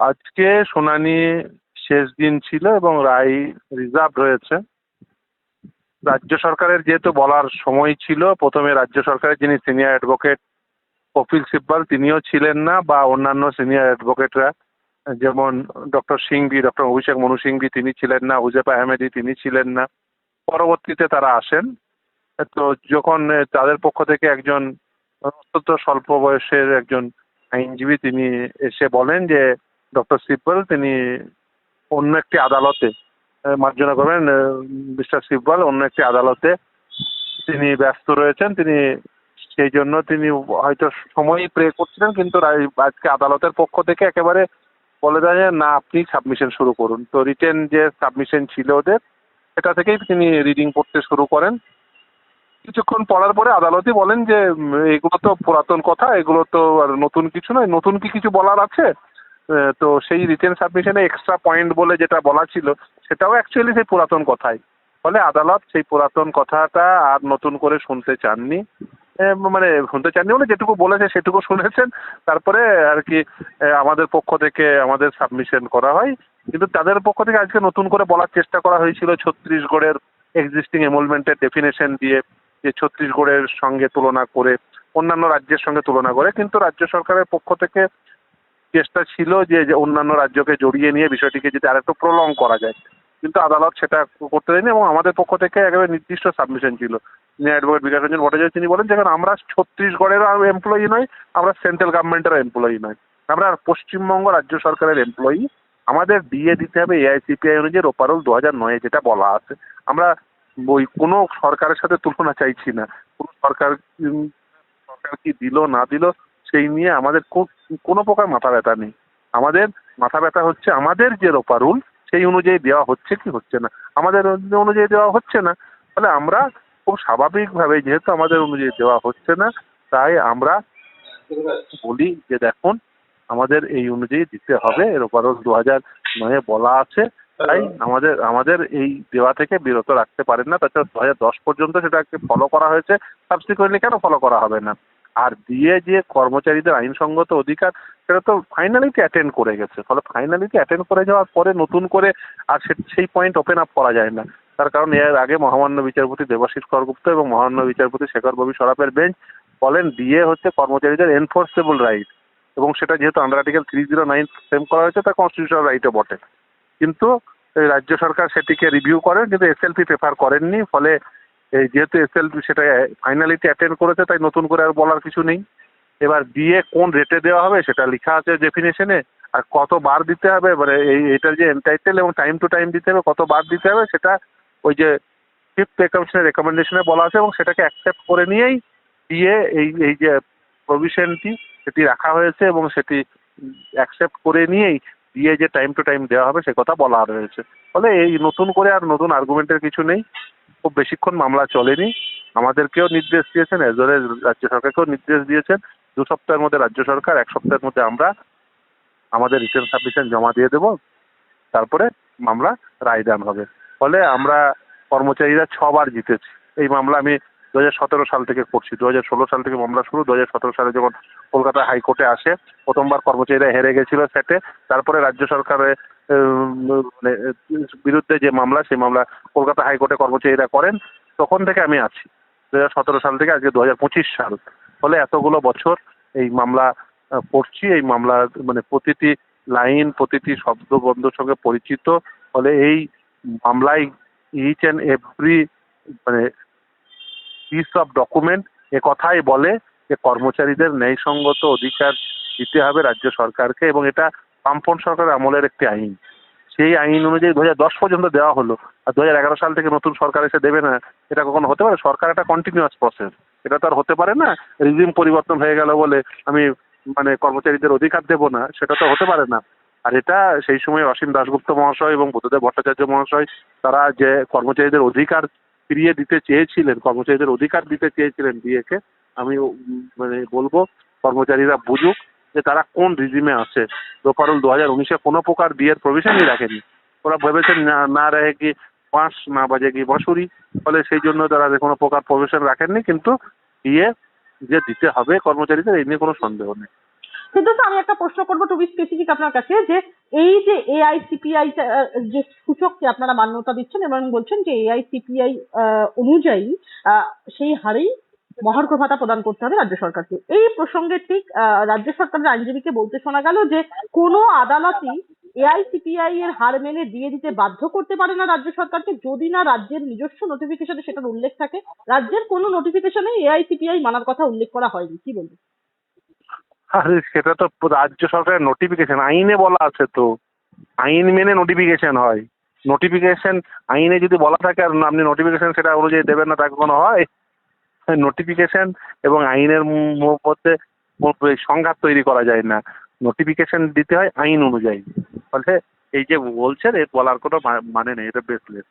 আজকে শুনানি শেষ দিন ছিল এবং রায় রিজার্ভ রয়েছে। রাজ্য সরকারের যেহেতু বলার সময় ছিল, প্রথমে রাজ্য সরকারের যিনি সিনিয়র অ্যাডভোকেট কপিল সিব্বাল, তিনিও ছিলেন না বা অন্যান্য সিনিয়র অ্যাডভোকেটরা যেমন ডক্টর সিংভি, ডক্টর অভিষেক মনু সিংভি তিনি ছিলেন না হুজেফা আহমেদি তিনি ছিলেন না। পরবর্তীতে তারা আসেন। তো যখন তাদের পক্ষ থেকে একজন অত্যন্ত স্বল্প বয়সের একজন আইনজীবী তিনি এসে বলেন যে ডক্টর সিব্বল, তিনি অন্য একটি আদালতে মার্জনা করবেন মিস্টার সিব্বল, অন্য একটি আদালতে তিনি ব্যস্ত রয়েছেন। তিনি সেই জন্য তিনি হয়তো সময়ই প্রে করছিলেন, কিন্তু আজকে আদালতের পক্ষ থেকে একেবারে বলে দেয় যে, না, আপনি সাবমিশন শুরু করুন। তো রিটেন যে সাবমিশন ছিল ওদের, সেটা থেকেই তিনি রিডিং পড়তে শুরু করেন। কিছুক্ষণ পড়ার পরে আদালতই বলেন যে এগুলো তো পুরাতন কথা, এগুলো তো আর নতুন কিছু নয়। নতুন কি কিছু বলার আছে? তো সেই রিটেন সাবমিশনে এক্সট্রা পয়েন্ট বলে যেটা বলা ছিল, সেটাও অ্যাকচুয়ালি সেই পুরাতন কথাই। ফলে আদালত সেই পুরাতন কথাটা আর নতুন করে শুনতে চাননি। মানে শুনতে চাননি বলে যেটুকু বলেছে সেটুকু শুনেছেন। তারপরে আর কি আমাদের পক্ষ থেকে আমাদের সাবমিশন করা হয়। কিন্তু তাদের পক্ষ থেকে আজকে নতুন করে বলার চেষ্টা করা হয়েছিল ছত্তিশগড়ের এক্সিস্টিং এমলমেন্টের ডেফিনেশন দিয়ে, যে ছত্তিশগড়ের সঙ্গে তুলনা করে, অন্যান্য রাজ্যের সঙ্গে তুলনা করে। কিন্তু রাজ্য সরকারের পক্ষ থেকে চেষ্টা ছিল যে অন্যান্য রাজ্যকে জড়িয়ে নিয়ে বিষয়টিকে যদি আরেকটু প্রলং করা যায়। কিন্তু আদালত সেটা করতে দেয়নি এবং আমাদের পক্ষ থেকে একেবারে নির্দিষ্ট সাবমিশন ছিল। অ্যাডভোকেট বিকাশ রঞ্জন ভট্টাচার্য, তিনি বলেন যে কারণ আমরা ছত্তিশগড়েরও এমপ্লয়ি নই আমরা সেন্ট্রাল গভর্নমেন্টেরও এমপ্লয়ি নই আমরা পশ্চিমবঙ্গ রাজ্য সরকারের এমপ্লয়ি আমাদের ডিএ দিতে হবে এআইসিপিআই অনুযায়ী রোপারল দু হাজার নয়ে, যেটা বলা আছে। আমরা ওই কোনো সরকারের সাথে তুলনা চাইছি না। কোনো সরকার সরকার কি দিল, না দিল সেই নিয়ে আমাদের কোনো প্রকার মাথা ব্যথা নেই। আমাদের মাথা ব্যথা হচ্ছে আমাদের যে রোপা রুল, সেই অনুযায়ী দেওয়া হচ্ছে কি হচ্ছে না? আমাদের অনুযায়ী দেওয়া হচ্ছে না। ফলে আমরা খুব স্বাভাবিকভাবে যেহেতু আমাদের অনুযায়ী দেওয়া হচ্ছে না, তাই আমরা বলি যে দেখুন, আমাদের এই অনুযায়ী দিতে হবে। এর ওপারল দু হাজার নয়ে বলা আছে। তাই আমাদের আমাদের এই দেওয়া থেকে বিরত রাখতে পারেন না। তাছাড়া দু হাজার দশ পর্যন্ত সেটাকে ফলো করা হয়েছে। সাবসিকুয়েন্টলি কেন ফলো করা হবে না? আর দিয়ে যে কর্মচারীদের আইনসঙ্গত অধিকার, সেটা তো ফাইনালিটি অ্যাটেন্ড করে গেছে। ফলে ফাইনালিটি অ্যাটেন্ড করে যাওয়ার পরে নতুন করে আর সেই পয়েন্ট ওপেন আপ করা যায় না। তার কারণ এর আগে মহামান্য বিচারপতি দেবাশিস করগুপ্ত এবং মহামান্য বিচারপতি শেখর ববি সরাফের বেঞ্চ বলেন ডিএ হচ্ছে কর্মচারীদের এনফোর্সেবল রাইট এবং সেটা যেহেতু under article three zero nine frame করা হয়েছে, তা কনস্টিটিউশনাল রাইটও বটে। কিন্তু রাজ্য সরকার সেটিকে রিভিউ করেন, কিন্তু এস এসএলপি প্রেফার করেননি। ফলে এই যেহেতু এসএলপি সেটা ফাইনালিটি অ্যাটেন্ড করেছে, তাই নতুন করে আর বলার কিছু নেই। এবার বিয়ে কোন রেটে দেওয়া হবে সেটা লেখা আছে ডেফিনেশনে আর কত বার দিতে হবে এবারে এই এটার যে এনটাইটেল এবং টাইম টু টাইম দিতে হবে, কত বার দিতে হবে, সেটা ওই যে ফিফথ পে রেকমেন্ডেশনে বলা আছে, এবং সেটাকে অ্যাকসেপ্ট করে নিয়েই দিয়ে এই এই যে প্রভিশনটি সেটি রাখা হয়েছে, এবং সেটি অ্যাকসেপ্ট করে নিয়েই দিয়ে যে টাইম টু টাইম দেওয়া হবে, সে কথা বলা রয়েছে। ফলে এই নতুন করে আর নতুন আর্গুমেন্টের কিছু নেই। খুব বেশিক্ষণ মামলা চলেনি। আমাদেরকেও নির্দেশ দিয়েছেন এজ ওয়েল রাজ্য সরকারকেও নির্দেশ দিয়েছেন। দু সপ্তাহের মধ্যে রাজ্য সরকার, এক সপ্তাহের মধ্যে আমরা আমাদের রিটার্ন সাবমিশন জমা দিয়ে দেবো। তারপরে মামলা রায়দান হবে। ফলে আমরা কর্মচারীরা ছবার জিতেছি। এই মামলা আমি দু হাজার সতেরো সাল থেকে করছি। দু হাজার ষোলো সাল থেকে মামলা শুরু। দু হাজার সতেরো সালে যখন কলকাতা হাইকোর্টে আসে, প্রথমবার কর্মচারীরা হেরে গেছিল সেটে। তারপরে রাজ্য সরকারের মানে, বিরুদ্ধে যে মামলা সেই মামলা কলকাতা হাইকোর্টে কর্মচারীরা করেন তখন থেকে আমি আছি। দু সতেরো সাল থেকে আজকে দু পঁচিশ সাল। ফলে এতগুলো বছর এই মামলা করছি এই মামলা মানে প্রতিটি লাইন প্রতিটি শব্দবন্ধর সঙ্গে পরিচিত। ফলে এই মামলায় ইচ অ্যান্ড এভরি মানে পিস অফ ডকুমেন্ট এ কথাই বলে যে কর্মচারীদের ন্যায়সঙ্গত অধিকার দিতে হবে রাজ্য সরকারকে এবং এটা বামপন সরকারের আমলের একটি আইন। সেই আইন অনুযায়ী দু হাজার দশ পর্যন্ত দেওয়া হলো। আর দু হাজার এগারো সাল থেকে নতুন সরকার এসে দেবে না, এটা কখনো হতে পারে? সরকার একটা কন্টিনিউয়াস প্রসেস এটা তো আর হতে পারে না? রিজিম পরিবর্তন হয়ে গেল বলে আমি মানে কর্মচারীদের অধিকার দেব না, সেটা তো হতে পারে না। আর এটা সেই সময় অসীম দাশগুপ্ত মহাশয় এবং বুদ্ধদেব ভট্টাচার্য মহাশয়, তারা যে কর্মচারীদের অধিকার ফিরিয়ে দিতে চেয়েছিলেন, কর্মচারীদের অধিকার দিতে চেয়েছিলেন ডিএকে আমি মানে বলব, কর্মচারীরা বুঝুক যে তারা কোন রিজিমে আছে। রোপারুল দু হাজার উনিশে কোনো প্রকার বিয়ের প্রভিশনই রাখেনি। ওরা ভেবেছেন না না কি পাঁচ, না বাজে কি বছরই। ফলে সেই জন্য তারা কোনো প্রকার প্রভিশন রাখেননি, কিন্তু বিয়ে যে দিতে হবে কর্মচারীদের এই নিয়ে কোনো সন্দেহ নেই। সিদ্ধার্থ আমি একটা প্রশ্ন করব টু স্পেসিফিক আপনার কাছে, যে এই যে এআইসিপিআই যে সূচককে আপনারা মান্যতা দিচ্ছেন এবং বলছেন যে এআইসিপিআই অনুযায়ী সেই হারেই মহার্ঘ ভাতা প্রদান করতে হবে রাজ্য সরকারকে। এই প্রসঙ্গে ঠিক রাজ্য সরকারের আইনজীবীকে বলতে শোনা গেল যে কোনো আদালতই এআইসিপিআই এর হার মেনে দিয়ে দিতে বাধ্য করতে পারে না রাজ্য সরকারকে, যদি না রাজ্যের নিজস্ব নোটিফিকেশনে সেটার উল্লেখ থাকে। রাজ্যের কোনো নোটিফিকেশনে এআইসিপিআই মানার কথা উল্লেখ করা হয়নি। কি বলবেন আরে, সেটা তো রাজ্য সরকারের নোটিফিকেশন আইনে বলা আছে তো। আইন মেনে নোটিফিকেশন হয়। নোটিফিকেশন আইনে যদি বলা থাকে আর আপনি নোটিফিকেশন সেটা অনুযায়ী দেবেন না তা কোনো হয়? নোটিফিকেশন এবং আইনের মধ্যে সংঘাত তৈরি করা যায় না। নোটিফিকেশন দিতে হয় আইন অনুযায়ী। ফলে এই যে বলছেন, এর বলার কোনো মানে নেই, এটা বেসলেস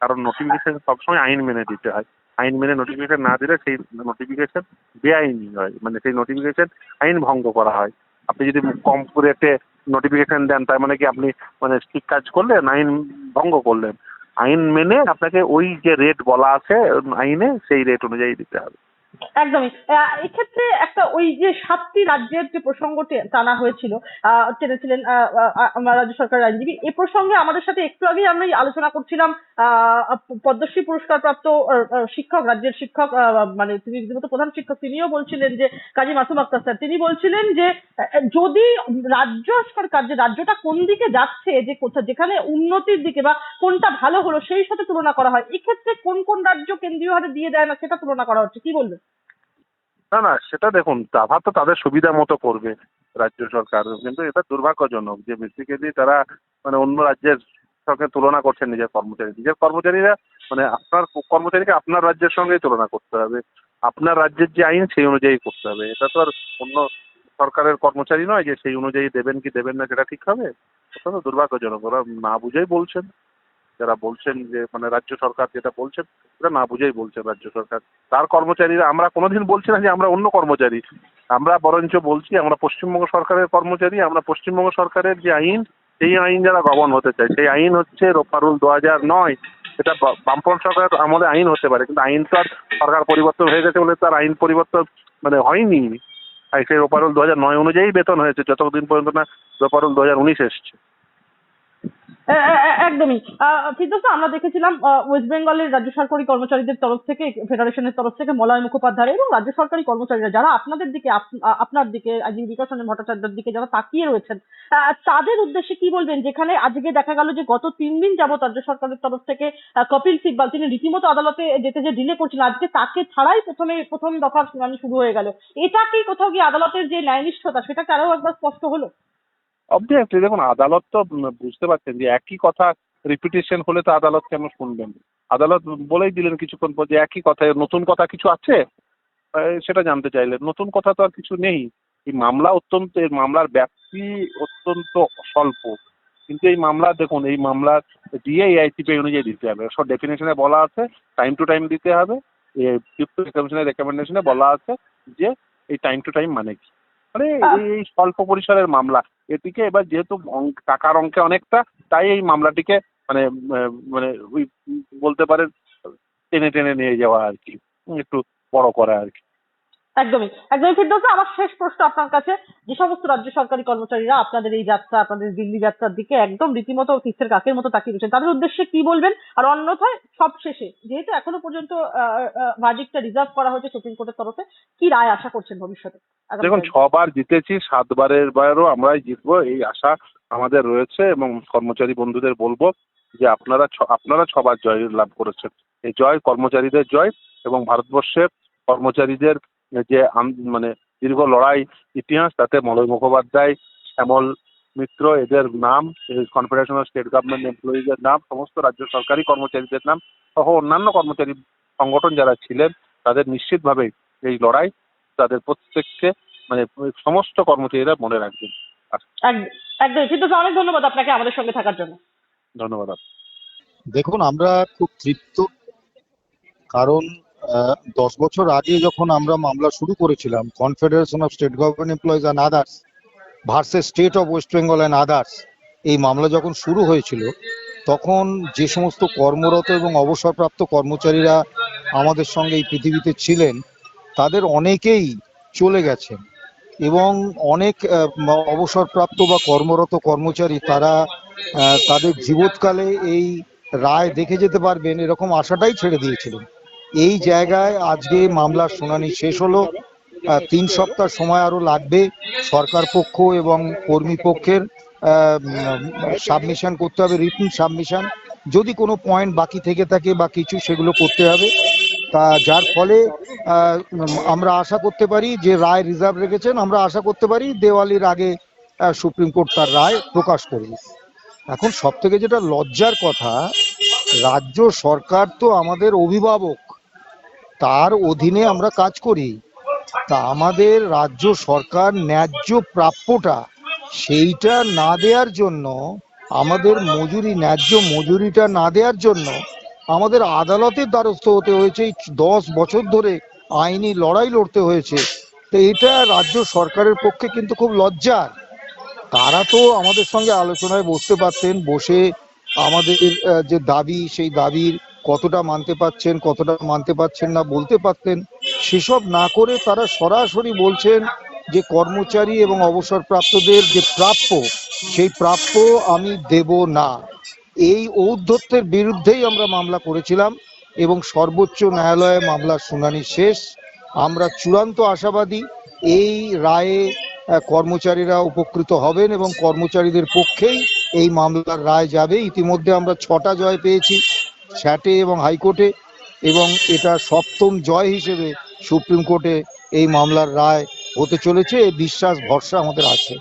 কারণ নোটিফিকেশন সবসময় আইন মেনে দিতে হয়। আইন মেনে নোটিফিকেশন না দিলে সেই নোটিফিকেশন বেআইনি হয়। মানে সেই নোটিফিকেশন আইন ভঙ্গ করা হয়। আপনি যদি কম রেটে নোটিফিকেশন দেন, তার মানে কি আপনি মানে ঠিক কাজ করলেন? আইন ভঙ্গ করলেন। আইন মেনে আপনাকে ওই যে রেট বলা আছে আইনে সেই রেট অনুযায়ী দিতে হবে। একদমই। এক্ষেত্রে একটা ওই যে সাতটি রাজ্যের যে প্রসঙ্গ টানা হয়েছিল টেনেছিলেন রাজ্য সরকারের আইনজীবী এ প্রসঙ্গে আমাদের সাথে একটু আগেই আমরা আলোচনা করছিলাম পদ্মশ্রী পুরস্কার প্রাপ্ত শিক্ষক, রাজ্যের শিক্ষক মানে তিনি রীতিমতো প্রধান শিক্ষক, তিনিও বলছিলেন যে, কাজী মাসুম আক্তার স্যার, তিনি বলছিলেন যে যদি রাজ্য সরকার যে রাজ্যটা কোন দিকে যাচ্ছে, যে কোথা, যেখানে উন্নতির দিকে বা কোনটা ভালো হলো, সেই সাথে তুলনা করা হয়, এক্ষেত্রে কোন কোন রাজ্য কেন্দ্রীয় হারে দিয়ে দেয় না, সেটা তুলনা করা হচ্ছে, কি বলবেন? না না, সেটা দেখুন দাভা তো তাদের সুবিধা মতো করবে রাজ্য সরকার। কিন্তু এটা দুর্ভাগ্যজনক যে বেসিক্যালি তারা মানে অন্য রাজ্যের সঙ্গে তুলনা করছেন নিজের কর্মচারী। নিজের কর্মচারীরা মানে আপনার কর্মচারীকে আপনার রাজ্যের সঙ্গেই তুলনা করতে হবে। আপনার রাজ্যের যে আইন সেই অনুযায়ী করতে হবে। এটা তো আর অন্য সরকারের কর্মচারী নয় যে সেই অনুযায়ী দেবেন কি দেবেন না সেটা ঠিক হবে? এটা তো দুর্ভাগ্যজনক। ওরা না বুঝেই বলছেন। যারা বলছেন যে মানে রাজ্য সরকার যেটা বলছেন সেটা না বুঝেই বলছেন রাজ্য সরকার। তার কর্মচারীরা, আমরা কোনোদিন বলছি না যে আমরা অন্য কর্মচারী। আমরা বরঞ্চ বলছি, আমরা পশ্চিমবঙ্গ সরকারের কর্মচারী, আমরা পশ্চিমবঙ্গ সরকারের যে আইন, সেই আইন যারা গভর্ন হতে চায়, সেই আইন হচ্ছে রোপারুল দু হাজার নয়। এটা বা- বামফ্রন্ট সরকার আমলে আইন হতে পারে, কিন্তু আইন তো আর সরকার পরিবর্তন হয়ে গেছে বলে তার আইন পরিবর্তন মানে হয়নি। সেই রোপারুল দু হাজার নয় অনুযায়ী বেতন হয়েছে, যতদিন পর্যন্ত না রোপারুল দু হাজার উনিশ এসছে। একদমই। আহ, ফিরদৌস আমরা দেখেছিলাম ওয়েস্ট বেঙ্গলের রাজ্য সরকারি কর্মচারীদের তরফ থেকে ফেডারেশনের তরফ থেকে মলয় মুখোপাধ্যায় এবং রাজ্য সরকারি কর্মচারীরা যারা আপনাদের দিকে আপনার দিকে আজীব বিকাশ রঞ্জন ভট্টাচার্যের দিকে যারা তাকিয়ে রয়েছেন তাদের উদ্দেশ্যে কি বলবেন? যেখানে আজকে দেখা গেল যে গত তিন দিন যাবত রাজ্য সরকারের তরফ থেকে কপিল সিব্বাল তিনি রীতিমতো আদালতে যেতে যে ডিলে করছিলেন আজকে তাকে ছাড়াই প্রথমে প্রথম দফার শুনানি শুরু হয়ে গেল। এটা কি কোথাও গিয়ে আদালতের যে ন্যায়নিষ্ঠতা সেটাকে আরও একবার স্পষ্ট হলো? অবভিয়াসলি দেখুন আদালত তো বুঝতে পারছেন যে একই কথা রিপিটেশন হলে তো আদালত কেন শুনবেন? আদালত বলেই দিলেন কিছুক্ষণ পর যে একই কথা নতুন কথা কিছু আছে? সেটা জানতে চাইলেন। নতুন কথা তো আর কিছু নেই। এই মামলা অত্যন্ত এই মামলার ব্যাপ্তি অত্যন্ত স্বল্প। কিন্তু এই মামলা দেখুন এই মামলার দিয়ে এআইসিপি অনুযায়ী দিতে হবে। সব ডেফিনেশনে বলা আছে টাইম টু টাইম দিতে হবে। কমিশনের রেকমেন্ডেশনে বলা আছে যে এই টাইম টু টাইম মানে কি? মানে এই এই স্বল্প পরিসরের মামলা। এটিকে এবার যেহেতু টাকার অঙ্কে অনেকটা, তাই এই মামলাটিকে মানে মানে ওই বলতে পারেন, টেনে টেনে নিয়ে যাওয়া আর কি, একটু বড় করা আর কি। একদমই একদমই। ফিরদৌস আমার শেষ প্রশ্ন আপনার কাছে। যে সমস্ত রাজ্য সরকারি কর্মচারীরা আপনাদের এই যাত্রা আপনাদের দিল্লি যাত্রার দিকে একদম রীতিমতো তীর্থের কাকের মতো তাকিয়ে রয়েছেন তাদের উদ্দেশ্যে কি বলবেন? আর অন্যথায় সব শেষে যেহেতু এখনও পর্যন্ত ভার্ডিকটা রিজার্ভ করা হয়েছে সুপ্রিম কোর্টের তরফে কি রায় আশা করছেন ভবিষ্যতে? দেখুন ছবার জিতেছি সাতবারের বারও আমরাই জিতবো এই আশা আমাদের রয়েছে এবং কর্মচারী বন্ধুদের বলব যে আপনারা আপনারা ছবার জয় লাভ করেছেন। এই জয় কর্মচারীদের জয় এবং ভারতবর্ষের কর্মচারীদের যে মানে দীর্ঘ লড়াই ইতিহাস তাতে মলয় মুখোপাধ্যায় শ্যামল মিত্র এদের নাম কনফেডারেশন অফ স্টেট গভর্নমেন্ট এমপ্লয়িজের নাম সমস্ত রাজ্য সরকারি কর্মচারীদের নাম সহ অন্যান্য কর্মচারী সংগঠন যারা ছিলেন তাদের নিশ্চিতভাবে এই লড়াই তাদের প্রত্যেককে মানে সমস্ত কর্মচারীরা মনে রাখবেন। এক- একদমই। অনেক ধন্যবাদ আপনাকে আমাদের সঙ্গে থাকার জন্য। ধন্যবাদ। দেখুন আমরা খুব তৃপ্ত কারণ দশ বছর আগে যখন আমরা মামলা শুরু করেছিলাম confederation of state government employees and others versus state of West Bengal and others এই মামলা যখন শুরু হয়েছিল, তখন যে সমস্ত কর্মরত এবং অবসরপ্রাপ্ত কর্মচারীরা আমাদের সঙ্গে এই পৃথিবীতে ছিলেন, তাদের অনেকেই চলে গেছেন এবং অনেক অবসরপ্রাপ্ত বা কর্মরত কর্মচারী তারা তাদের জীবৎকালে এই রায় দেখে যেতে পারবেন এরকম আশাটাই ছেড়ে দিয়েছিলেন। এই জায়গায় আজকে মামলার শুনানি শেষ হলো। তিন সপ্তাহ সময় আরও লাগবে সরকার পক্ষ এবং কর্মী পক্ষের। সাবমিশন করতে হবে রিটিন সাবমিশন। যদি কোনো পয়েন্ট বাকি থেকে থাকে বা কিছু, সেগুলো করতে হবে। তা যার ফলে আমরা আশা করতে পারি যে রায় রিজার্ভ রেখেছেন। আমরা আশা করতে পারি দেওয়ালির আগে সুপ্রিম কোর্ট তার রায় প্রকাশ করবে। এখন সব থেকে যেটা লজ্জার কথা, রাজ্য সরকার তো আমাদের অভিভাবক। তার অধীনে আমরা কাজ করি। তা আমাদের রাজ্য সরকার ন্যায্য প্রাপ্যটা সেইটা না দেওয়ার জন্য, আমাদের মজুরি, ন্যায্য মজুরিটা না দেওয়ার জন্য আমাদের আদালতের দ্বারস্থ হতে হয়েছে। দশ বছর ধরে আইনি লড়াই লড়তে হয়েছে। তো এটা রাজ্য সরকারের পক্ষে কিন্তু খুব লজ্জার। তারা তো আমাদের সঙ্গে আলোচনায় বসতে পারতেন, বসে আমাদের যে দাবি, সেই দাবির কতটা মানতে পারছেন কতটা মানতে পারছেন না বলতে পারতেন। সেসব না করে তারা সরাসরি বলছেন যে কর্মচারী এবং অবসরপ্রাপ্তদের যে প্রাপ্য, সেই প্রাপ্য আমি দেব না। এই ঔদ্ধত্যের বিরুদ্ধেই আমরা মামলা করেছিলাম এবং সর্বোচ্চ ন্যায়ালয়ে মামলার শুনানি শেষ। আমরা চূড়ান্ত আশাবাদী এই রায়ে কর্মচারীরা উপকৃত হবেন এবং কর্মচারীদের পক্ষেই এই মামলার রায় যাবে। ইতিমধ্যে আমরা ছটা জয় পেয়েছি। স্যাটে এবং হাইকোর্টে এবং এটা সপ্তম জয় হিসেবে সুপ্রিম কোর্টে এই মামলার রায় হতে চলেছে। বিশ্বাস, ভরসা আমাদের আছে।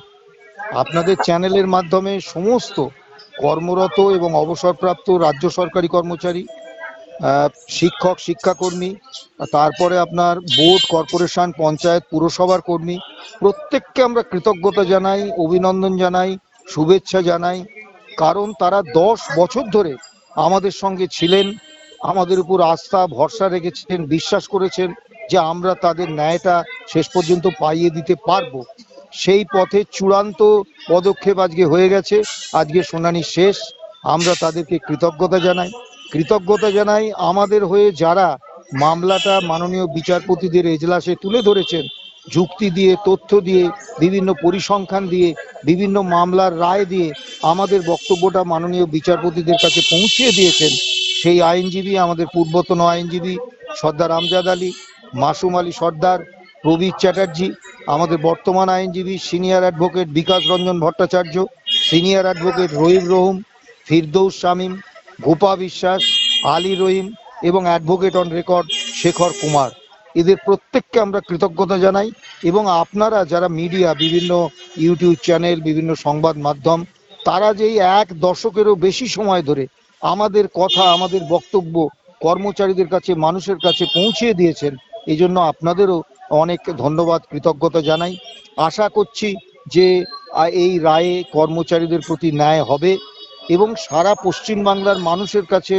আপনাদের চ্যানেলের মাধ্যমে সমস্ত কর্মরত এবং অবসরপ্রাপ্ত রাজ্য সরকারি কর্মচারী শিক্ষক, শিক্ষাকর্মী, তারপরে আপনার বোর্ড, কর্পোরেশন, পঞ্চায়েত, পুরসভার কর্মী, প্রত্যেককে আমরা কৃতজ্ঞতা জানাই, অভিনন্দন জানাই, শুভেচ্ছা জানাই। কারণ তারা দশ বছর ধরে আমাদের সঙ্গে ছিলেন, আমাদের উপর আস্থা, ভরসা রেখেছেন, বিশ্বাস করেছেন যে আমরা তাদের ন্যায়টা শেষ পর্যন্ত পাইয়ে দিতে পারব। সেই পথে চূড়ান্ত পদক্ষেপ আজকে হয়ে গেছে। আজকে শুনানি শেষ। আমরা তাদেরকে কৃতজ্ঞতা জানাই। কৃতজ্ঞতা জানাই আমাদের হয়ে যারা মামলাটা মাননীয় বিচারপতিদের এজলাসে তুলে ধরেছেন যুক্তি দিয়ে, তথ্য দিয়ে, বিভিন্ন পরিসংখ্যান দিয়ে, বিভিন্ন মামলার রায় দিয়ে আমাদের বক্তব্যটা মাননীয় বিচারপতিদের কাছে পৌঁছিয়ে দিয়েছেন সেই আইনজীবী, আমাদের পূর্বতন আইনজীবী সর্দার আমজাদ আলী, মাসুম আলী সর্দার, প্রবীর চ্যাটার্জি, আমাদের বর্তমান আইনজীবী senior advocate Bikash Ranjan Bhattacharya, senior advocate Rahim রহুম, Firdous Shamim, Gopa Biswas, Ali Rahim এবং advocate on record Shekhar Kumar. এদের প্রত্যেককে আমরা কৃতজ্ঞতা জানাই এবং আপনারা যারা মিডিয়া বিভিন্ন ইউটিউব চ্যানেল বিভিন্ন সংবাদ মাধ্যম, তারা যেই এক দশকেরও বেশি সময় ধরে আমাদের কথা, আমাদের বক্তব্য কর্মচারীদের কাছে, মানুষের কাছে পৌঁছিয়ে দিয়েছেন এই জন্য আপনাদেরও অনেক ধন্যবাদ, কৃতজ্ঞতা জানাই। আশা করছি যে এই রায়ে কর্মচারীদের প্রতি ন্যায় হবে এবং সারা পশ্চিমবাংলার মানুষের কাছে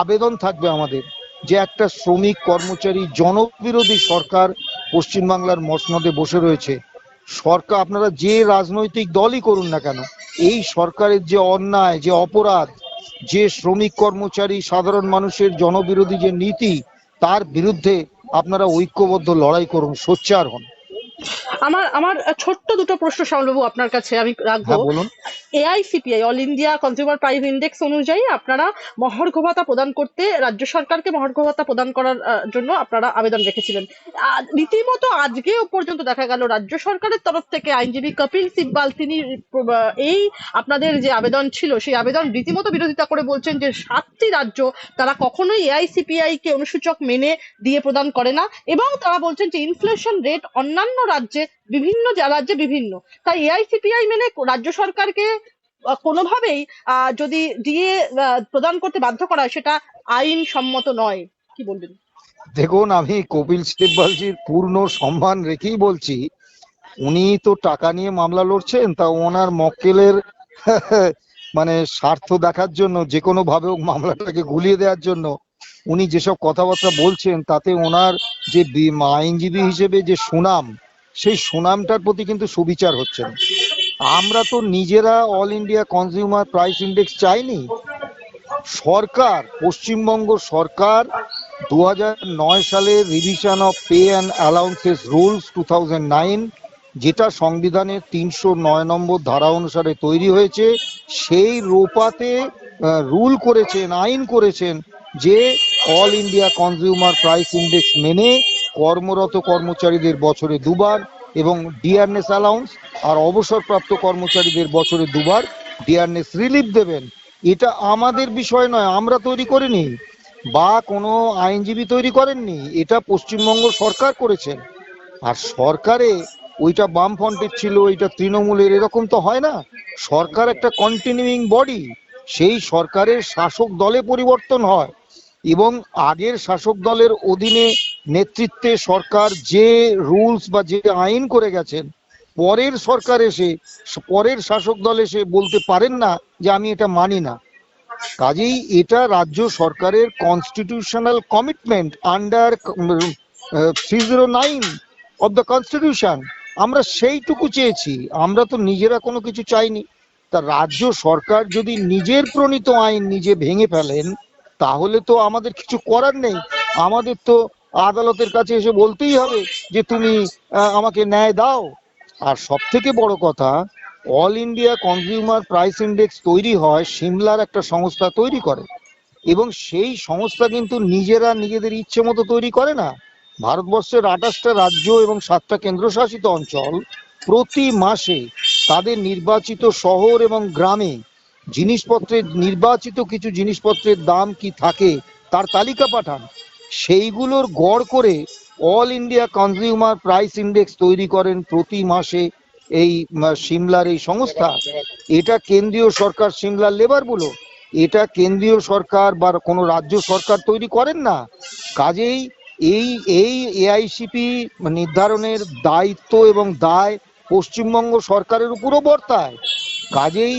আবেদন থাকবে আমাদের। যে একটা শ্রমিক, কর্মচারী, জনবিরোধী সরকার পশ্চিমবাংলার মসনদে বসে রয়েছে। সরকার, আপনারা যে রাজনৈতিক দলই করুন না কেন, এই সরকারের যে অন্যায়, যে অপরাধ, যে শ্রমিক, কর্মচারী, সাধারণ মানুষের জনবিরোধী যে নীতি, তার বিরুদ্ধে আপনারা ঐক্যবদ্ধ লড়াই করুন, সোচ্চার হন। আমার আমার ছোট্ট দুটো প্রশ্ন শ্যামলবাবু আপনার কাছে আমি রাখব। হ্যাঁ AICPI all India consumer price index অনুযায়ী আপনারা মহার্ঘ ভাতা প্রদান করতে রাজ্য সরকারকে মহার্ঘ ভাতা প্রদান করার জন্য আপনারা আবেদন রেখেছিলেন। রীতিমতো আজকেও পর্যন্ত দেখা গেল রাজ্য সরকারের তরফ থেকে আইনজীবী কপিল সিব্বাল তিনি এই আপনাদের যে আবেদন ছিল সেই আবেদন রীতিমতো বিরোধিতা করে বলছেন যে সাতটি রাজ্য তারা কখনোই এআইসিপিআই কে অনুসূচক মেনে দিয়ে প্রদান করে না এবং তারা বলছেন যে ইনফ্লেশন রেট অন্যান্য রাজ্যে, বিভিন্ন রাজ্যে বিভিন্ন। তাই এআইসিপিআই মেনে রাজ্য সরকারকে কোনোভাবেই যদি ডিএ প্রদান করতে বাধ্য করা সেটা আইন সম্মত নয়। কি বলবেন? দেখুন, আমি কপিল সিব্বালজির পূর্ণ সম্মান রেখেই বলছি, উনি তো টাকা নিয়ে মামলা লড়ছেন, তা ওনার মক্কেলের মানে স্বার্থ দেখার জন্য, যে কোনো ভাবে মামলাটাকে গুলিয়ে দেওয়ার জন্য, উনি যেসব কথাবার্তা বলছেন, তাতে ওনার যে আইনজীবী হিসেবে যে সুনাম সেই সুনামটার প্রতি কিন্তু সুবিচার হচ্ছে না। আমরা তো নিজেরা all India consumer price index চাইনি। সরকার, পশ্চিমবঙ্গ সরকার দু নয় সালে revision of pay and allowances rules two যেটা সংবিধানের তিনশো নয় নম্বর ধারা অনুসারে তৈরি হয়েছে, সেই রোপাতে রুল করেছেন, আইন করেছেন যে all India consumer price index মেনে কর্মরত কর্মচারীদের বছরে দুবার এবং ডিয়ারনেস অ্যালাউন্স আর অবসরপ্রাপ্ত কর্মচারীদের বছরে দুবার ডিয়ারনেস রিলিফ দেবেন। এটা আমাদের বিষয় নয়, আমরা তৈরি করিনি। বা কোনো আইনজীবী তৈরি করেননি, এটা পশ্চিমবঙ্গ সরকার করেছেন। আর সরকারে ওইটা বামফ্রন্টের ছিল, ওইটা তৃণমূলের, এরকম তো হয় না। সরকার একটা কন্টিনিউইং বডি সেই সরকারের শাসক দলে পরিবর্তন হয়। এবং আগের শাসক দলের অধীনে নেতৃত্বে সরকার যে রুলস বা যে আইন করে গেছেন, পরের সরকার এসে, পরের শাসক দল এসে বলতে পারেন না যে আমি এটা মানি না। কাজেই এটা রাজ্য সরকারের constitutional commitment under three zero nine of the constitution আমরা সেইটুকু চেয়েছি, আমরা তো নিজেরা কোনো কিছু চাইনি। তা রাজ্য সরকার যদি নিজের প্রণীত আইন নিজে ভেঙে ফেলেন তাহলে তো আমাদের কিছু করার নেই। আমাদের তো আদালতের কাছে এসে বলতেই হবে যে তুমি আমাকে ন্যায় দাও। আর সব থেকে বড় কথা, all India consumer price index তৈরি হয় সিমলার একটা সংস্থা তৈরি করে। এবং সেই সংস্থা কিন্তু নিজেরা নিজেদের ইচ্ছে মতো তৈরি করে না। ভারতবর্ষের আঠাশটা রাজ্য এবং সাতটা কেন্দ্রশাসিত অঞ্চল প্রতি মাসে তাদের নির্বাচিত শহর এবং গ্রামে জিনিসপত্রের নির্বাচিত কিছু জিনিসপত্রের দাম কি থাকে তার তালিকা পাঠান। সেইগুলোর গড় করে all India consumer price index তৈরি করেন প্রতি মাসে এই সিমলার এই সংস্থা। এটা কেন্দ্রীয় সরকার সিমলার লেবার বলো। এটা কেন্দ্রীয় সরকার বা কোনো রাজ্য সরকার তৈরি করেন না। কাজেই এই এই এআইসিপি নির্ধারণের দায়িত্ব এবং দায় পশ্চিমবঙ্গ সরকারের উপরও বর্তায়। কাজেই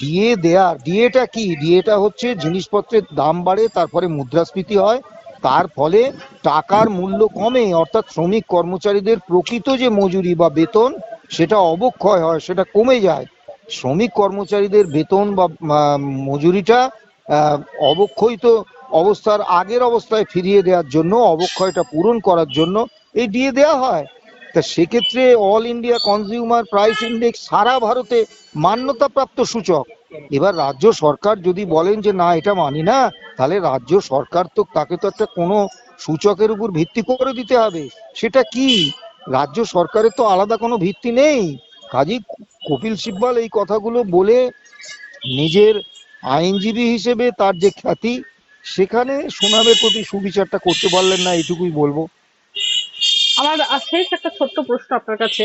ডিএ দেয়ার ডিএটা কি? ডিএটা হচ্ছে জিনিসপত্রের দাম বাড়ে, তারপরে মুদ্রাস্ফীতি হয়। তার ফলে টাকার মূল্য কমে, অর্থাৎ শ্রমিক কর্মচারীদের প্রকৃত যে মজুরি বা বেতন, সেটা অবক্ষয় হয়, সেটা কমে যায়। শ্রমিক কর্মচারীদের বেতন বা মজুরিটা অবক্ষয়িত অবস্থার আগের অবস্থায় ফিরিয়ে দেওয়ার জন্য, অবক্ষয়টা পূরণ করার জন্য এই দিয়ে দেওয়া হয়। তা সেক্ষেত্রে all India consumer price index সারা ভারতে মান্যতাপ্রাপ্ত সূচক। এবার রাজ্য সরকার যদি বলেন যে, না, এটা মানি না, তাহলে রাজ্য সরকার তো তাকে তো একটা কোনো সূচকের উপর ভিত্তি করে দিতে হবে। সেটা কি? রাজ্য সরকারের তো আলাদা কোনো ভিত্তি নেই। কাজী কপিল সিব্বাল এই কথাগুলো বলে নিজের আইনজীবী হিসেবে তার যে খ্যাতি, সেখানে সুনামের প্রতি সুবিচারটা করতে পারলেন না, এইটুকুই বলব। আমার শেষ একটা ছোট্ট প্রশ্ন আপনার কাছে।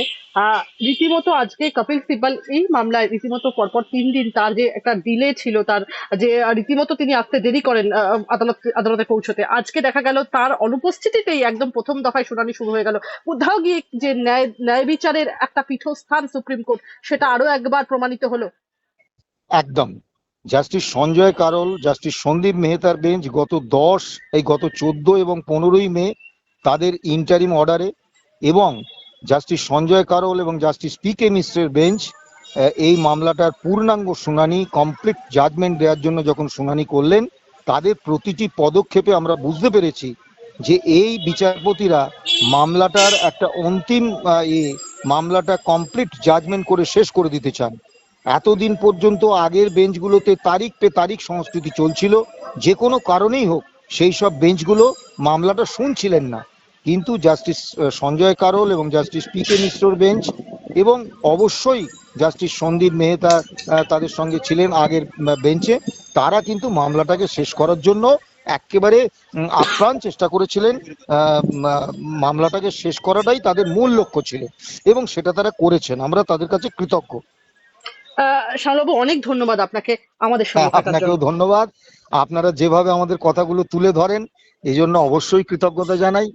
রীতিমতো আজকে কপিল সিব্বল এই মামলায় রীতিমতো পরপর তিন দিন তার যে একটা ডিলে ছিল, তার যে রীতিমতো তিনি আসতে দেরি করেন আদালত, আদালতে পৌঁছতে। আজকে দেখা গেল তার অনুপস্থিতিতেই একদম প্রথম দফায় শুনানি শুরু হয়ে গেল। কোথাও গিয়ে যে ন্যায় ন্যায় বিচারের একটা পীঠস্থান সুপ্রিম কোর্ট, সেটা আরও একবার প্রমাণিত হলো। একদম। জাস্টিস সঞ্জয় কারল, জাস্টিস সন্দীপ মেহতার বেঞ্চ গত দশ, এই গত চোদ্দ এবং পনেরোই মে তাদের ইন্টারিম অর্ডারে এবং জাস্টিস সঞ্জয় কারল এবং জাস্টিস পি কে মিশ্রের বেঞ্চ এই মামলাটার পূর্ণাঙ্গ শুনানি কমপ্লিট জাজমেন্ট দেওয়ার জন্য যখন শুনানি করলেন, তাদের প্রতিটি পদক্ষেপে আমরা বুঝতে পেরেছি যে এই বিচারপতিরা মামলাটার একটা অন্তিম মামলাটা কমপ্লিট জাজমেন্ট করে শেষ করে দিতে চান। এতদিন পর্যন্ত আগের বেঞ্চগুলোতে তারিখ পে তারিখ সংস্কৃতি চলছিল, যে কোনো কারণেই হোক, সেই সব বেঞ্চগুলো মামলাটা শুনছিলেন না। কিন্তু জাস্টিস সঞ্জয় কারল এবং জাস্টিস পি কে মিশ্রর বেঞ্চ এবং অবশ্যই জাস্টিস সন্দীপ মেহতা তাদের সঙ্গে ছিলেন আগের বেঞ্চে। তারা কিন্তু মামলাটাকে শেষ করার জন্য একেবারে আপ্রাণ চেষ্টা করেছিলেন মামলাটাকে শেষ করাটাই তাদের মূল লক্ষ্য ছিল এবং সেটা তারা করেছেন। আমরা তাদের কাছে কৃতজ্ঞ। শালবাবু অনেক ধন্যবাদ আপনাকে আমাদের সঙ্গে হ্যাঁ, আপনাকেও ধন্যবাদ। আপনারা যেভাবে আমাদের কথাগুলো তুলে ধরেন এই জন্য অবশ্যই কৃতজ্ঞতা জানাই।